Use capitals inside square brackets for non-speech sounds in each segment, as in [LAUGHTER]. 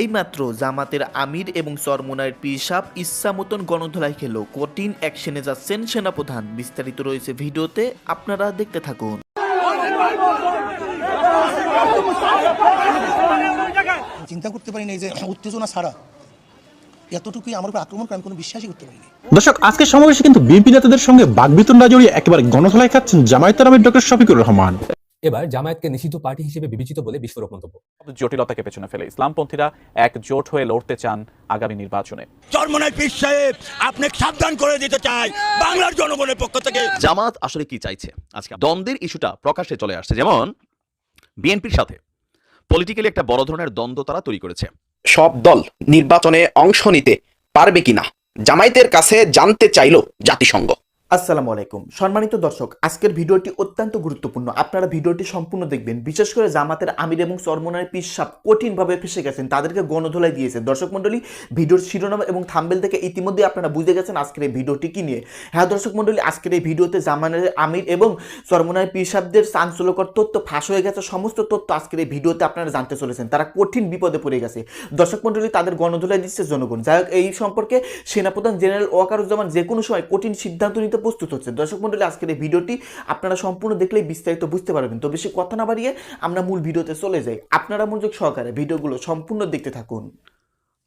এইমাত্র জামাতের আমির এবং চরমোনার পিসাব ইচ্ছা মতন গণধোলাই খেলো। কঠিন অ্যাকশনে যাচ্ছেন সেনাপ্রধান। বিস্তারিত রয়েছে ভিডিওতে আপনারা দেখতে থাকুন। চিন্তা করতে পারি না এই যে উত্তেজনা ছাড়া। এতটুকুই আমার উপর আক্রমণ করে কোনো বিশ্বাসই করতে পারিনি। দর্শক আজকের সমাবেশে কিন্তু বিএনপি নেতাদের সঙ্গে বাগবিতণ্ডা জড়িয়ে একেবারে গণধোলাই খাচ্ছেন জামায়াতের আমির ডক্টর শফিকুর রহমান। এবার জামায়াতকে নিষিদ্ধ পার্টি হিসেবে বিবেচিত বলে বিস্ফোরক মন্তব্য। জটিলতাকে পেছনে ফেলে ইসলামপন্থীরা এক জোট হয়ে লড়তে চান আগামী নির্বাচনে। চরমনাই পীর সাহেব আপনি সাবধান করে দিতে চাই বাংলার জনগণের পক্ষ থেকে। জামাত আসলে কি চাইছে? আজকে দ্বন্দ্বের ইস্যুটা প্রকাশ্যে চলে আসছে। যেমন বিএনপির সাথে পলিটিক্যালি একটা বড় ধরনের দ্বন্দ্ব তারা তৈরি করেছে। সব দল নির্বাচনে অংশ নিতে পারবে কিনা? জামায়াতের কাছে জানতে চাইল জাতিসংঘ। আসসালামু আলাইকুম। সম্মানিত দর্শক, আজকের ভিডিওটি অত্যন্ত গুরুত্বপূর্ণ। আপনারা ভিডিওটি সম্পূর্ণ দেখবেন। বিশেষ করে জামাতের আমির এবং চরমোনার পিসাব কঠিনভাবে ফেসে গেছেন, তাদেরকে গণধোলাই দিয়েছে। দর্শক মণ্ডলী, ভিডিওর শিরোনাম এবং থাম্বেল থেকে ইতিমধ্যে আপনারা বুঝে গেছেন আজকের এই ভিডিওটি কি নিয়ে। হ্যাঁ দর্শক মণ্ডলী, আজকের এই ভিডিওতে জামানের আমির এবং চরমোনার পিসাবদের চাঞ্চল্যকর তথ্য ফাঁস হয়ে গেছে। সমস্ত তথ্য আজকের এই ভিডিওতে আপনারা জানতে চলেছেন। তারা কঠিন বিপদে পড়ে গেছে। দর্শক মণ্ডলী, তাদের গণধোলাই দিচ্ছে জনগণ। যাই হোক, এই সম্পর্কে সেনাপ্রধান জেনারেল ওয়াকারুজ্জামান যে কোনো সময় কঠিন সিদ্ধান্ত নিতে প্রস্তুত হচ্ছে। দর্শক মণ্ডলী আজকের এই ভিডিওটি আপনারা সম্পূর্ণ দেখলেই বিস্তারিত বুঝতে পারবেন। তো বেশি কথা না বাড়িয়ে আমরা মূল ভিডিওতে চলে যাই। আপনারা মনোযোগ সহকারে ভিডিওগুলো সম্পূর্ণ দেখতে থাকুন।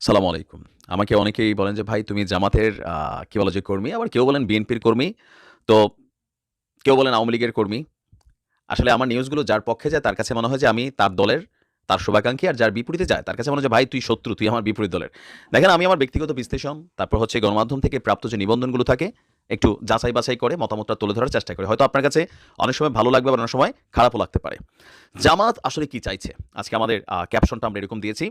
সালাম আলাইকুম। আমাকে অনেকেই বলেন যে, ভাই, তুমি জামাতের কি বলে যে কর্মী? আবার কেউ বলেন বিএনপির কর্মী। তো কেউ বলেন আওয়ামী লীগের কর্মী। আসলে আমার নিউজগুলো যার পক্ষে যায়, তার কাছে মনে হয় যে, আমি তার দলের, তার শুভাকাঙ্ক্ষী আর যার বিপরীতে যায়, তার কাছে মনে হয় ভাই, তুই শত্রু, তুই আমার বিপরীত দলের। দেখেন, আমি আমার ব্যক্তিগত বিশ্লেষণ, তারপর হচ্ছে গণমাধ্যম থেকে প্রাপ্ত যে নিবন্ধনগুলো থাকে একটু যাচাই বাছাই করে মতামতটা তুলে ধরার চেষ্টা করে। হয়তো আপনার কাছে অনেক সময় ভালো লাগবে আবার অনেক সময় খারাপও লাগতে পারে। জামাত আসলে কি চাইছে? আজকে আমাদের ক্যাপশনটা আমরা এরকম দিয়েছি।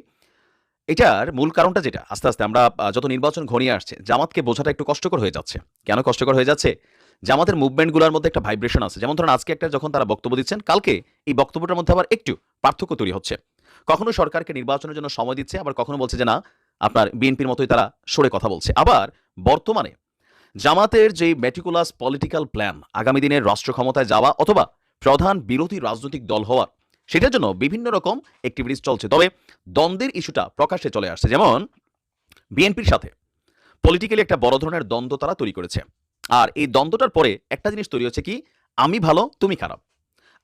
এটার মূল কারণটা যেটা, আস্তে আস্তে আমরা যত নির্বাচন ঘনিয়ে আসছে, জামাতকে বোঝাটা একটু কষ্টকর হয়ে যাচ্ছে। কেন কষ্টকর হয়ে যাচ্ছে? জামাতের মুভমেন্টগুলোর মধ্যে একটা ভাইব্রেশন আছে। যেমন ধরুন, আজকে একটা যখন তারা বক্তব্য দিচ্ছেন, কালকে এই বক্তব্যটার মধ্যে আবার একটু পার্থক্য তৈরি হচ্ছে। কখনো সরকারকে নির্বাচনের জন্য সময় দিচ্ছে, আবার কখনো বলছে যে, না, আপনার বিএনপির মতোই তারা সরে কথা বলছে। আবার বর্তমানে জামাতের যে মেটিকুলাস পলিটিক্যাল প্ল্যান আগামী দিনের রাষ্ট্র ক্ষমতায় যাওয়া অথবা প্রধান বিরোধী রাজনৈতিক দল হওয়া, সেটার জন্য বিভিন্ন রকম অ্যাক্টিভিটিস চলছে। তবে দ্বন্দ্বের ইস্যুটা প্রকাশ্যে চলে আসছে। যেমন বিএনপির সাথে পলিটিক্যালি একটা বড় ধরনের দ্বন্দ্ব তারা তৈরি করেছে। আর এই দ্বন্দ্বটার পরে একটা জিনিস তৈরি হচ্ছে কি, আমি ভালো, তুমি খারাপ।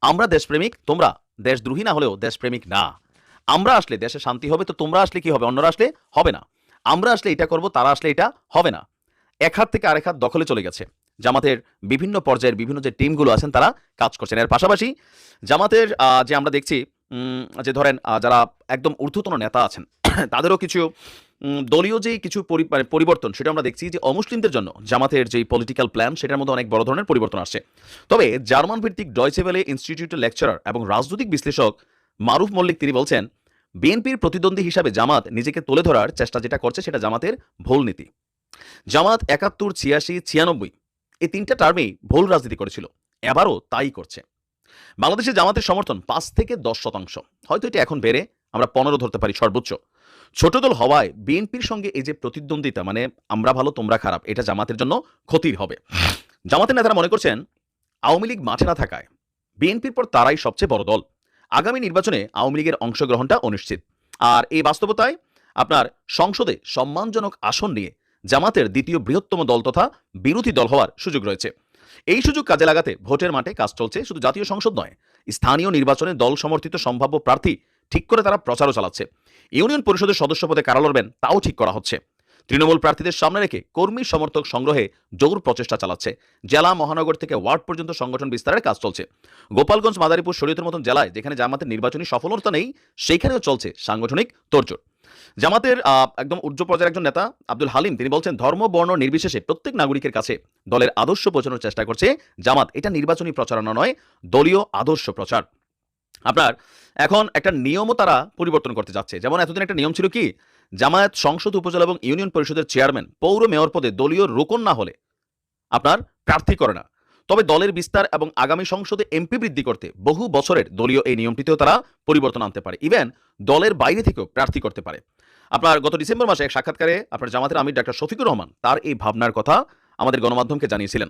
আমরা দেশপ্রেমিক, তোমরা দেশদ্রোহী, না হলেও দেশপ্রেমিক না। আমরা আসলে দেশে শান্তি হবে, তো তোমরা আসলে কি হবে? অন্যরা আসলে হবে না। আমরা আসলে এটা করব, তারা আসলে এটা হবে না। এক হাত থেকে আরেক হাত দখলে চলে গেছে। জামাতের বিভিন্ন পর্যায়ের বিভিন্ন যে টিমগুলো আছেন, তারা কাজ করছেন। এর পাশাপাশি জামাতের যে আমরা দেখছি যে ধরেন যারা একদম ঊর্ধ্বতন নেতা আছেন, [COUGHS] তাদেরও কিছু দলীয় যে কিছু মানে পরিবর্তন, সেটা আমরা দেখছি যে অমুসলিমদের জন্য জামাতের যে পলিটিক্যাল প্ল্যান সেটার মধ্যে অনেক বড় ধরনের পরিবর্তন আসছে। তবে জার্মান ভিত্তিক ডয়চেভেলে ইনস্টিটিউটের লেকচারার এবং রাজনৈতিক বিশ্লেষক মারুফ মল্লিক তিনি বলছেন, বিএনপির প্রতিদ্বন্দ্বী হিসাবে জামাত নিজেকে তুলে ধরার চেষ্টা যেটা করছে, সেটা জামাতের ভুল নীতি। জামাত একাত্তর, ছিয়াশি, ছিয়ানব্বই, এই তিনটা টার্মেই ভুল রাজনীতি করেছিল। এবারও তাই করছে। বাংলাদেশে জামাতের সমর্থন পাঁচ থেকে দশ শতাংশ। হয়তো এটা এখন বেড়ে আমরা পনেরো ধরতে পারি সর্বোচ্চ। ছোট দল হওয়ায় বিএনপির সঙ্গে এই যে প্রতিদ্বন্দ্বিতা মানে আমরা ভালো, তোমরা খারাপ, এটা জামাতের জন্য ক্ষতির হবে। জামাতের নেতারা মনে করছেন, আওয়ামী লীগ মাঠে না থাকায় বিএনপির পর তারাই সবচেয়ে বড় দল। আগামী নির্বাচনে আওয়ামী লীগের অংশগ্রহণটা অনিশ্চিত। আর এই বাস্তবতায় আপনার সংসদে সম্মানজনক আসন নিয়ে জামাতের দ্বিতীয় বৃহত্তম দল তথা বিরোধী দল হওয়ার সুযোগ রয়েছে। এই সুযোগ কাজে লাগাতে ভোটের মাঠে কাজ চলছে শুধু জাতীয় সংসদ নয়, স্থানীয় নির্বাচনে দল সমর্থিত সম্ভাব্য প্রার্থী ঠিক করে তারা প্রচারও চালাচ্ছে। ইউনিয়ন পরিষদের সদস্য পদে কারা লড়বেন তাও ঠিক করা হচ্ছে। তৃণমূল প্রার্থীদের সামনে রেখে কর্মী সমর্থক সংগ্রহে জোর প্রচেষ্টা চালাচ্ছে। জেলা মহানগর থেকে ওয়ার্ড পর্যন্ত সংগঠন বিস্তারের কাজ চলছে। গোপালগঞ্জ, মাদারীপুর, শরীয়তের মতন জেলায় যেখানে জামাতের নির্বাচনী সফলতা নেই সেইখানেও চলছে সাংগঠনিক তোড়জোড়। জামাতের একদম উচ্চ পর্যায়ের একজন নেতা, আব্দুল হালিম, তিনি বলছেন, ধর্ম, বর্ণ নির্বিশেষে প্রত্যেক নাগরিকের কাছে দলের আদর্শ পৌঁছানোর চেষ্টা করছে জামাত। এটা নির্বাচনী প্রচারণা নয়, দলীয় আদর্শ প্রচার। আপনার, এখন একটা নিয়মও তারা পরিবর্তন করতে যাচ্ছে। যেমন এতদিন একটা নিয়ম ছিল কি, জামায়াত সংসদ, উপজেলা এবং ইউনিয়ন পরিষদের চেয়ারম্যান, পৌর মেয়র পদে দলীয় রোকন না হলে আপনার প্রার্থী করে না। তবে দলের বিস্তার এবং আগামী সংসদে এমপি বৃদ্ধি করতে বহু বছরের দলীয় এই নিয়মটিতেও তারা পরিবর্তন আনতে পারে। ইভেন দলের বাইরে থেকেও প্রার্থী করতে পারে। আপনার গত ডিসেম্বর মাসে এক সাক্ষাৎকারে আপনার জামাতের আমির ডাক্তার শফিকুর রহমান তার এই ভাবনার কথা আমাদের গণমাধ্যমকে জানিয়েছিলেন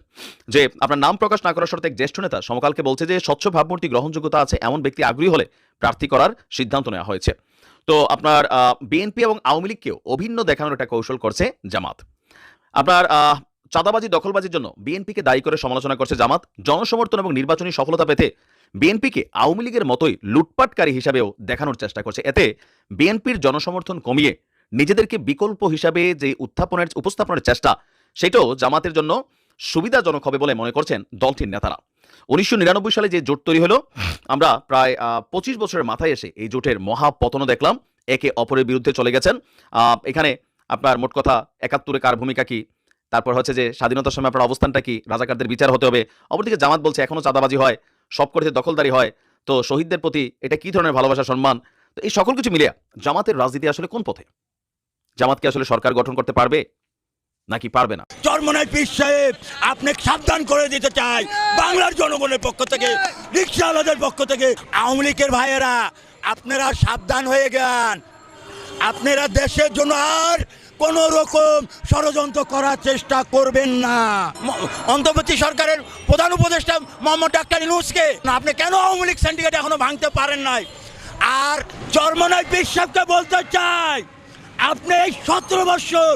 যে, আপনার নাম প্রকাশ না করার শর্তে এক জ্যেষ্ঠ নেতা সমকালকে বলছে যে, স্বচ্ছ ভাবমূর্তি গ্রহণযোগ্যতা আছে এমন ব্যক্তি আগ্রহী হলে প্রার্থী করার সিদ্ধান্ত নেওয়া হয়েছে। তো আপনার বিএনপি এবং আওয়ামী লীগকেও অভিন্ন দেখানোর একটা কৌশল করছে জামাত। আপনার চাঁদাবাজি, দখলবাজির জন্য বিএনপিকে দায়ী করে সমালোচনা করছে জামাত। জনসমর্থন এবং নির্বাচনী সফলতা পেতে বিএনপিকে আওয়ামী লীগের মতোই লুটপাটকারী হিসাবেও দেখানোর চেষ্টা করছে। এতে বিএনপির জনসমর্থন কমিয়ে নিজেদেরকে বিকল্প হিসাবে যে উত্থাপনের, উপস্থাপনের চেষ্টা, সেটাও জামাতের জন্য সুবিধাজনক হবে বলে মনে করছেন দলটির নেতারা। উনিশশো নিরানব্বই সালে যে জোট তৈরি হলো, আমরা প্রায় পঁচিশ বছরের মাথায় এসে এই জোটের মহাপতনও দেখলাম। একে অপরের বিরুদ্ধে চলে গেছেন। এখানে আপনার মোট কথা একাত্তরে কার ভূমিকা কি? তারপর হচ্ছে যে স্বাধীনতার সময় আপনার অবস্থানটা কি? রাজাকারদের বিচার হতে হবে। অপরদিকে জামাত বলছে এখনও চাঁদাবাজি হয়। সব করতে দখলদারি হয়, তো শহীদদের প্রতি এটা কি ধরনের ভালোবাসা, সম্মান? তো এই সকল কিছু মিলিয়ে জামাতের রাজনীতি আসলে কোন পথে? জামাতকে আসলে সরকার গঠন করতে পারবে, নাকি পারবে না? চরমনাই পীর সাহেব, আপনি সাবধান করে দিতে চাই। বাংলার জনগণের পক্ষ থেকে, রিক্সাওয়ালাদের পক্ষ থেকে, আওয়ামী লীগের ভাইয়েরা, আপনারা সাবধান হয়ে যান। আপনারা দেশের জন্য আর কোন রকম ষড়যন্ত্র করার চেষ্টা করবেন না। অন্তর্বর্তী সরকারের প্রধান উপদেষ্টা মোহাম্মদ ডাক্তার ইনুসকে না, আপনি কেন আওয়ামী লীগ সিন্ডিকেট এখনও ভাঙতে পারেন নাই? আর পীর সাহেবকে বলতে চাই আপনি এই সতেরো বছর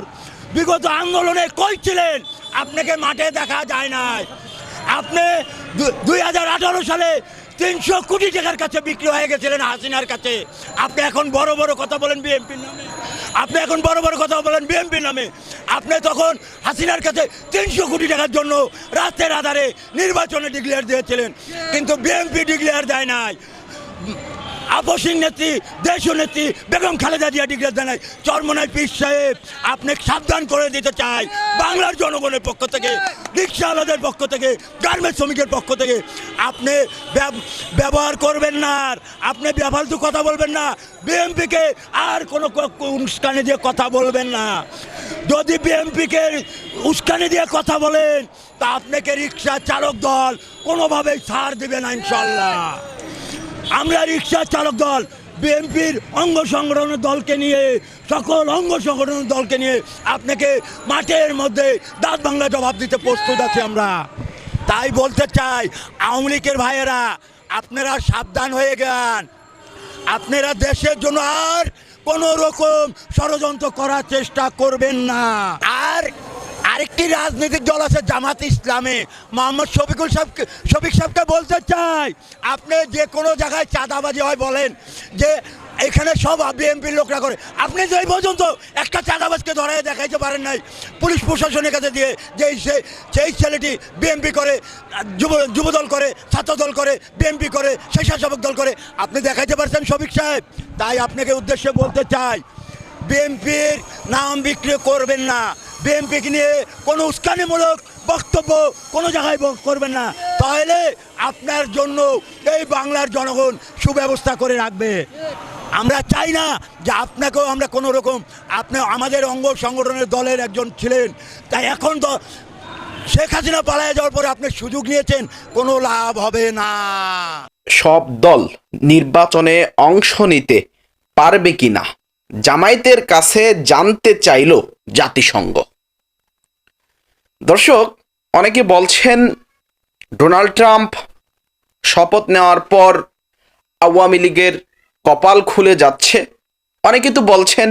বিগত আন্দোলনে কই ছিলেন? আপনাকে মাঠে দেখা যায় নাই। আপনি দুই হাজার আঠারো সালে তিনশো কোটি টাকার কাছে বিক্রি হয়ে গেছিলেন হাসিনার কাছে। আপনি এখন বড় বড় কথা বলেন বিএনপির নামে। আপনি এখন বড় বড় কথা বলেন বিএনপির নামে। আপনি তখন হাসিনার কাছে তিনশো কোটি টাকার জন্য রাস্তার আধারে নির্বাচনে ডিক্লেয়ার দিয়েছিলেন। কিন্তু বিএনপি ডিক্লেয়ার দেয় নাই। আপসিং নেত্রী, দেশীয় নেত্রী, বেগম খালেদা জিয়া ডিগ্রেড জানাই চরমনাই পীর সাহেব, আপনি সাবধান করে দিতে চাই। বাংলার জনগণের পক্ষ থেকে, রিক্সাওয়ালাদের পক্ষ থেকে গার্মেন্ট শ্রমিকের পক্ষ থেকে, আপনি ব্যব- ব্যবহার করবেন না আর। আপনি ব্যবহারতু কথা বলবেন না। বিএমপিকে আর কোনো উস্কানি দিয়ে কথা বলবেন না। যদি বিএমপিকে উস্কানি দিয়ে কথা বলেন, তা আপনাকে রিক্সা চালক দল কোনোভাবেই ছাড় দেবে না, ইনশাল্লাহ। আমরা রিক্সা চালক দল, বিএনপির অঙ্গ সংগঠনের দলকে নিয়ে, সকল অঙ্গ সংগঠনের দলকে নিয়ে আপনাকে মাঠের মধ্যে দাঁত বাংলা জবাব দিতে প্রস্তুত আছি আমরা। তাই বলতে চাই, আওয়ামী লীগের ভাইয়েরা, আপনারা সাবধান হয়ে যান। আপনারা দেশের জন্য আর কোন রকম ষড়যন্ত্র করার চেষ্টা করবেন না। আরেকটি রাজনৈতিক দল আছে জামাত ইসলামে। মোহাম্মদ শফিকুল সাহেবকে শফিক সাহেবকে বলতে চাই, আপনি যে কোনো জায়গায় চাঁদাবাজি হয় বলেন, যে এখানে সব বিএনপির লোকরা করে। আপনি যে পর্যন্ত একটা চাঁদাবাজকে ধরে দেখাইতে পারেন নাই, পুলিশ প্রশাসনের কাছে দিয়ে যে সে সেই ছেলেটি বিএনপি করে, যুব যুবদল করে, ছাত্রদল করে, বিএনপি করে, স্বেচ্ছাসেবক দল করে, আপনি দেখাইতে পারছেন শফিক সাহেব? তাই আপনাকে উদ্দেশ্যে বলতে চাই, বিএনপির নাম বিক্রি করবেন না। বিএনপিকে নিয়ে কোনো উস্কানিমূলক বক্তব্য কোনো জায়গায় করবেন না। তাহলে আপনার জন্য এই বাংলার জনগণ সুব্যবস্থা করে রাখবে। আমরা চাই না যে আপনাকেও আমরা কোনো রকম আপনি আমাদের অঙ্গ সংগঠনের দলের একজন ছিলেন। তাই এখন তো শেখ হাসিনা পালায় যাওয়ার পরে আপনি সুযোগ নিয়েছেন, কোনো লাভ হবে না। সব দল নির্বাচনে অংশ নিতে পারবে কিনা? জামায়াতের কাছে জানতে চাইল জাতিসংঘ। দর্শক, অনেকে বলছেন ডোনাল্ড ট্রাম্প শপথ নেওয়ার পর আওয়ামী লীগের কপাল খুলে যাচ্ছে। অনেকে তো বলছেন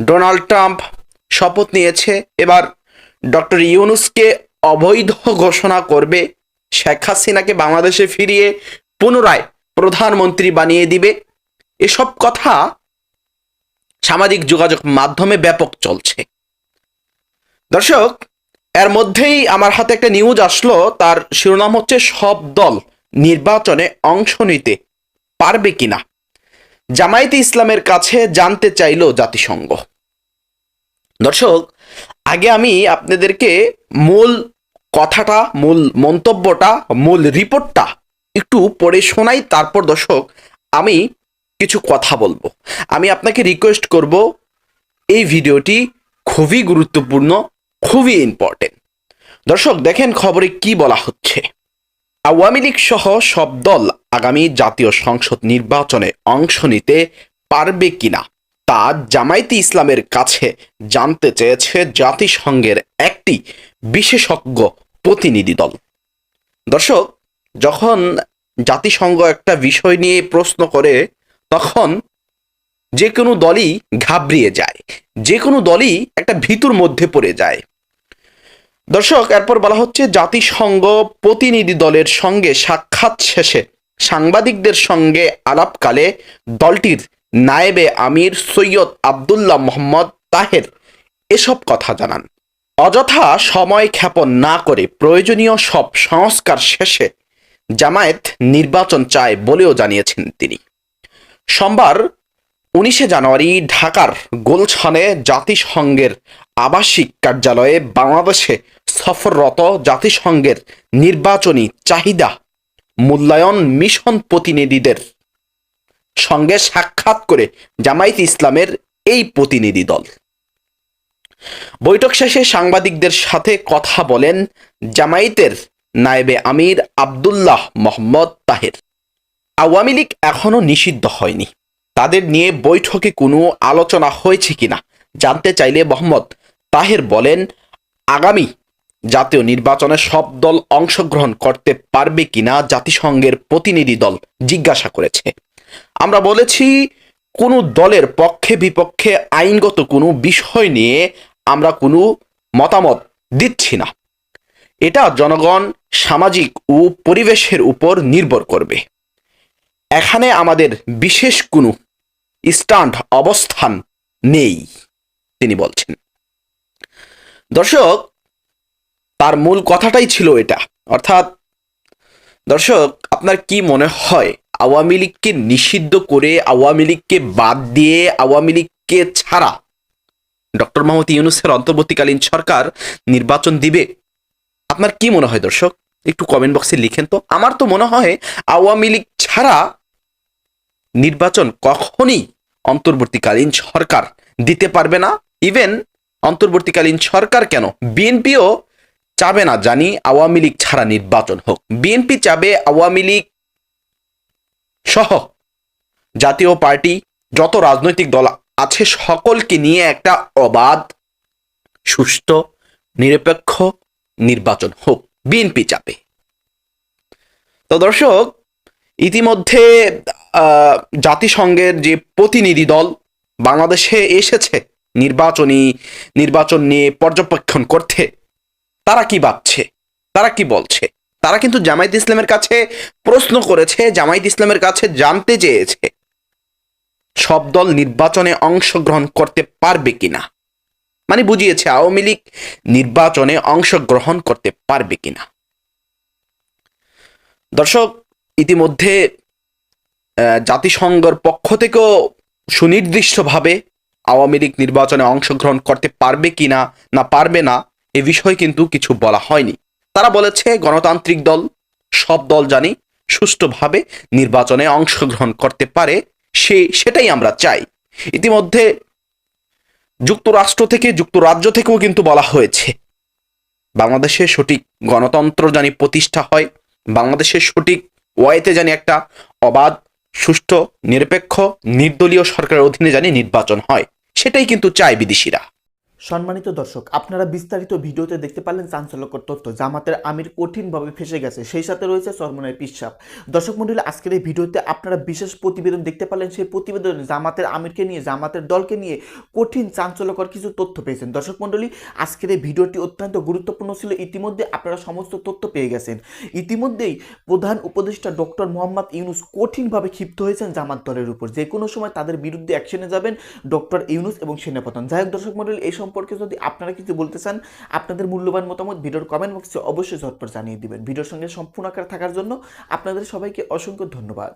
ডোনাল্ড ট্রাম্প শপথ নিয়েছে, এবার ডক্টর ইউনুসকে অবৈধ ঘোষণা করবে, শেখ হাসিনাকে বাংলাদেশে ফিরিয়ে পুনরায় প্রধানমন্ত্রী বানিয়ে দিবে। এসব কথা সামাজিক যোগাযোগ মাধ্যমে ব্যাপক চলছে। দর্শক, এর মধ্যেই আমার হাতে একটা নিউজ আসলো, তার শিরোনাম হচ্ছে, সব দল নির্বাচনে অংশ নিতে পারবে কিনা? জামায়াতে ইসলামের কাছে জানতে চাইল জাতিসংঘ। দর্শক, আগে আমি আপনাদেরকে মূল কথাটা, মূল মন্তব্যটা, মূল রিপোর্টটা একটু পড়ে শোনাই, তারপর দর্শক, আমি কিছু কথা বলব। আমি আপনাকে রিকোয়েস্ট করব, এই ভিডিওটি খুবই গুরুত্বপূর্ণ, খুবই ইম্পর্টেন্ট দর্শক, দেখেন খবরে কি বলা হচ্ছে। আওয়ামী লীগ সহ সব দল আগামী জাতীয় সংসদ নির্বাচনে অংশ নিতে পারবে কিনা, তা জামায়াতে ইসলামের কাছে জানতে চেয়েছে জাতিসংঘের একটি বিশেষজ্ঞ প্রতিনিধি দল। দর্শক, যখন জাতিসংঘ একটা বিষয় নিয়ে প্রশ্ন করে তখন যে কোনো দলই ঘাবড়িয়ে যায়। যে কোনো দলই একটা ভীতুর মধ্যে পড়ে যায়। দর্শক, এরপর বলা হচ্ছে জাতিসংঘ প্রতিনিধি দলের সঙ্গে সাক্ষাৎ শেষে সাংবাদিকদের সঙ্গে আলাপকালে দলটির নায়েবে আমির সৈয়দ আবদুল্লাহ মোহাম্মদ তাহের এসব কথা জানান। অযথা সময় ক্ষেপণ না করে প্রয়োজনীয় সব সংস্কার শেষে জামায়াত নির্বাচন চায় বলেও জানিয়েছেন তিনি। সোমবার উনিশে জানুয়ারি ঢাকার গোলছানে জাতিসংঘের আবাসিক কার্যালয়ে বাংলাদেশে সফররত জাতিসংঘের নির্বাচনী চাহিদা মূল্যায়ন মিশন প্রতিনিধিদের সঙ্গে সাক্ষাৎ করে জামায়াত ইসলামের এই প্রতিনিধি দল। বৈঠক শেষে সাংবাদিকদের সাথে কথা বলেন জামায়াতের নায়েবে আমির আবদুল্লাহ মোহাম্মদ তাহের। আওয়ামী লীগ এখনও নিষিদ্ধ হয়নি। তাদের নিয়ে বৈঠকে কোনো আলোচনা হয়েছে কিনা জানতে চাইলে মোহাম্মদ তাহের বলেন, আগামী জাতীয় নির্বাচনে সব দল অংশগ্রহণ করতে পারবে কিনা জাতিসংঘের প্রতিনিধি দল জিজ্ঞাসা করেছে। আমরা বলেছি, কোনো দলের পক্ষে বিপক্ষে আইনগত কোনো বিষয় নিয়ে আমরা কোনো মতামত দিচ্ছি না। এটা জনগণ সামাজিক ও পরিবেশের উপর নির্ভর করবে। এখানে আমাদের বিশেষ কোনো স্টান্ট অবস্থান নেই, তিনি বলছেন। দর্শক, তার মূল কথাটাই ছিল এটা। অর্থাৎ, দর্শক, আপনার কি মনে হয়, আওয়ামী লীগকে নিষিদ্ধ করে, আওয়ামী লীগকে বাদ দিয়ে, আওয়ামী লীগকে ছাড়া ডক্টর মোহাম্মদ ইউনুসের অন্তর্বর্তীকালীন সরকার নির্বাচন দিবে? আপনার কি মনে হয়, দর্শক? একটু কমেন্ট বক্সে লিখেন তো। আমার তো মনে হয়, আওয়ামী লীগ ছাড়া নির্বাচন কখনই অন্তর্বর্তীকালীন সরকার দিতে পারবে না। ইভেন অন্তর্বর্তীকালীন সরকার কেন? বিএনপিও চাবে না জানি আওয়ামী লীগ ছাড়া নির্বাচন হোক। বিএনপি চাবে আওয়ামী লীগ সহ জাতীয় পার্টি, যত রাজনৈতিক দল আছে সকলকে নিয়ে একটা অবাধ, সুষ্ঠু, নিরপেক্ষ নির্বাচন হোক বিএনপি চাপে তো দর্শক, ইতিমধ্যে জাতিসংঘের যে প্রতিনিধি দল বাংলাদেশে এসেছে নির্বাচনী, নির্বাচন নিয়ে পর্যবেক্ষণ করতে, তারা কি ভাবছে? তারা কি বলছে? তারা কিন্তু জামায়াত ইসলামের কাছে প্রশ্ন করেছে, জামায়াত ইসলামের কাছে জানতে চেয়েছে। সব দল নির্বাচনে অংশগ্রহণ করতে পারবে কিনা মানে বুঝিয়েছে আওয়ামী লীগ নির্বাচনে অংশগ্রহণ করতে পারবে কিনা দর্শক, ইতিমধ্যে জাতিসংঘের পক্ষ থেকেও সুনির্দিষ্টভাবে আওয়ামী লীগ নির্বাচনে অংশগ্রহণ করতে পারবে কিনা না পারবে না, এ বিষয়ে কিন্তু কিছু বলা হয়নি। তারা বলেছে, গণতান্ত্রিক দল, সব দল জানি সুষ্ঠুভাবে নির্বাচনে অংশগ্রহণ করতে পারে, সে, সেটাই আমরা চাই। ইতিমধ্যে যুক্তরাষ্ট্র থেকে, যুক্তরাজ্য থেকেও কিন্তু বলা হয়েছে, বাংলাদেশে সঠিক গণতন্ত্র জানি প্রতিষ্ঠা হয়, বাংলাদেশের সঠিক ওয়াইতে জানি একটা অবাধ সুষ্ঠু নিরপেক্ষ নির্দলীয় সরকারের অধীনে জানি নির্বাচন হয়। সেটাই কিন্তু চায় বিদেশিরা। সম্মানিত দর্শক, আপনারা বিস্তারিত ভিডিওতে দেখতে পারলেন চাঞ্চল্যকর তথ্য। জামাতের আমির কঠিনভাবে ফেসে গেছে, সেই সাথে রয়েছে চরমনের পিসাব। দর্শক মন্ডলী, আজকের এই ভিডিওতে আপনারা বিশেষ প্রতিবেদন দেখতে পারলেন, সেই প্রতিবেদনে জামাতের আমিরকে নিয়ে, জামাতের দলকে নিয়ে কঠিন, চাঞ্চল্যকর কিছু তথ্য পেয়েছেন। দর্শক মন্ডলী, আজকের এই ভিডিওটি অত্যন্ত গুরুত্বপূর্ণ ছিল, ইতিমধ্যে আপনারা সমস্ত তথ্য পেয়ে গেছেন। ইতিমধ্যেই প্রধান উপদেষ্টা ডক্টর মোহাম্মদ ইউনুস কঠিনভাবে ক্ষিপ্ত হয়েছেন জামাত দলের উপর। যে কোনো সময় তাদের বিরুদ্ধে অ্যাকশনে যাবেন ডক্টর ইউনুস এবং সেনাপ্রধান। যাই হোক দর্শক মন্ডলী, এই সম্পর্কে যদি আপনারা কিছু বলতে চান, আপনাদের মূল্যবান মতামত ভিডিওর কমেন্ট বক্সে অবশ্যই ঝটপট জানিয়ে দিবেন। ভিডিওর সঙ্গে সম্পূর্ণ আকার থাকার জন্য আপনাদের সবাইকে অসংখ্য ধন্যবাদ।